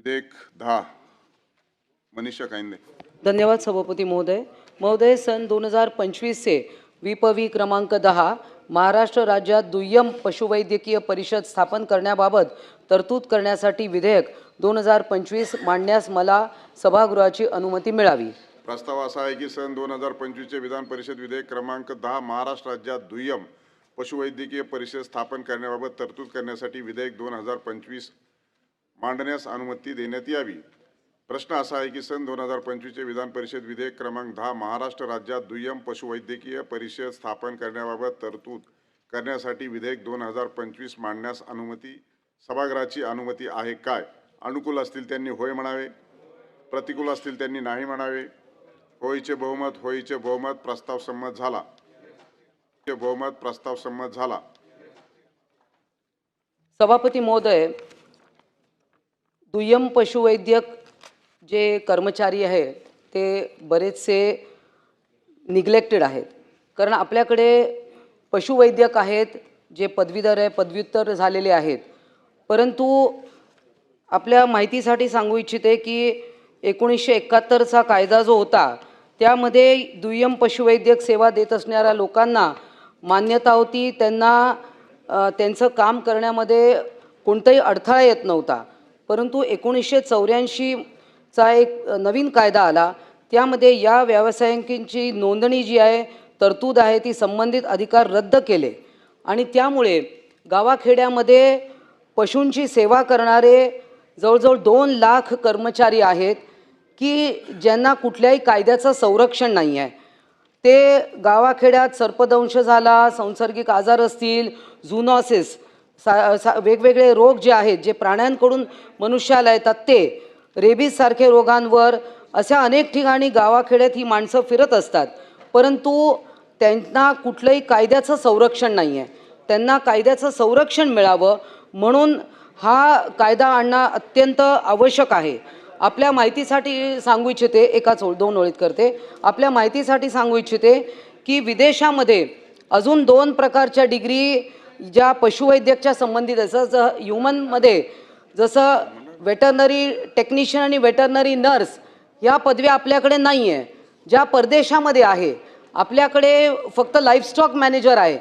विधेयक दहा. मनीषा कायंदे धन्यवाद सभापती महोदय. महोदय सन दोन हजार पंचवीसचे विपवी क्रमांक दहा महाराष्ट्र राज्यात दुय्यम पशुवैद्यकीय परिषद स्थापन करण्याबाबत तरतूद करण्यासाठी विधेयक दोन हजार पंचवीस मांडण्यास मला सभागृहाची अनुमती मिळावी. प्रस्ताव असा आहे की सन दोन हजार पंचवीसचे विधान परिषद विधेयक क्रमांक दहा महाराष्ट्र राज्यात दुय्यम पशुवैद्यकीय परिषद स्थापन करण्याबाबत तरतूद करण्यासाठी विधेयक दोन हजार पंचवीस मांडण्यास अनुमती देण्यात यावी. प्रश्न असा आहे की सन दोन हजार पंचवीसचे विधान परिषद विधेयक क्रमांक दहा महाराष्ट्र राज्यात दुय्यम पशुवैद्यकीय परिषद स्थापन करण्याबाबत तरतूद करण्यासाठी विधेयक दोन हजार पंचवीस मांडण्यास अनुमती सभागृहाची अनुमती आहे काय? अनुकूल असतील त्यांनी होय म्हणावे. प्रतिकूल असतील त्यांनी नाही म्हणावे. होईचे बहुमत होईचे बहुमत प्रस्ताव संमत झाला. बहुमत प्रस्ताव संमत झाला. सभापती महोदय दुय्यम पशुवैद्यक जे कर्मचारी आहेत ते बरेचसे निग्लेक्टेड आहेत. कारण आपल्याकडे पशुवैद्यक आहेत जे पदवीधर आहे पदव्युत्तर झालेले आहेत. परंतु आपल्या माहितीसाठी सांगू इच्छिते की एकोणीसशे एकाहत्तरचा कायदा जो होता त्यामध्ये दुय्यम पशुवैद्यक सेवा देत असणाऱ्या लोकांना मान्यता होती. त्यांना त्यांचं काम करण्यामध्ये कोणताही अडथळा येत नव्हता. परंतु एकोणीसशे चौऱ्याऐंशीचा एक नवीन कायदा आला. त्यामध्ये या व्यावसायिकांची नोंदणी जी आहे तरतूद आहे ती संबंधित अधिकार रद्द केले. आणि त्यामुळे गावाखेड्यामध्ये पशूंची सेवा करणारे जवळजवळ दोन लाख कर्मचारी आहेत की ज्यांना कुठल्याही कायद्याचं संरक्षण नाही आहे. ते गावाखेड्यात सर्पदंश झाला संसर्गिक आजार असतील झुनॉसिस सा सा वेगवेगळे रोग जे आहेत जे प्राण्यांकडून मनुष्याला येतात ते रेबीजसारखे रोगांवर अशा अनेक ठिकाणी गावाखेड्यात ही माणसं फिरत असतात. परंतु त्यांना कुठलंही कायद्याचं संरक्षण नाही आहे त्यांना कायद्याचं संरक्षण मिळावं म्हणून हा कायदा आणणं अत्यंत आवश्यक आहे. आपल्या माहितीसाठी सांगू इच्छिते एकाच ओळ दोन ओळीत करते. आपल्या माहितीसाठी सांगू इच्छिते की विदेशामध्ये अजून दोन प्रकारच्या डिग्री ज्या पशुवैद्यकच्या संबंधित आहे जसं ह्युमनमध्ये जसं वेटरनरी टेक्निशियन आणि वेटरनरी नर्स या पदव्या आपल्याकडे नाही आहे ज्या परदेशामध्ये आहे आपल्याकडे फक्त लाईफस्टॉक मॅनेजर आहे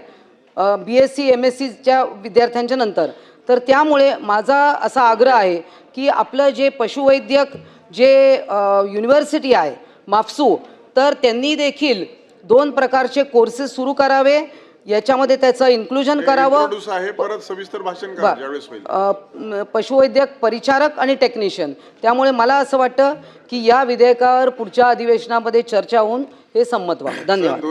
B S C M S सीच्या विद्यार्थ्यांच्या नंतर. तर त्यामुळे माझा असा आग्रह आहे की आपलं जे पशुवैद्यक जे युनिव्हर्सिटी आहे माफसू तर त्यांनी देखील दोन प्रकारचे कोर्सेस सुरू करावे. याच्यामध्ये त्याचं इन्क्लुजन करावं. परत सविस्तर भाषण पशुवैद्यक परिचारक आणि टेक्निशियन त्यामुळे मला असं वाटतं की या विधेयकावर पुढच्या अधिवेशनामध्ये चर्चा होऊन हे संमत व्हावं. धन्यवाद.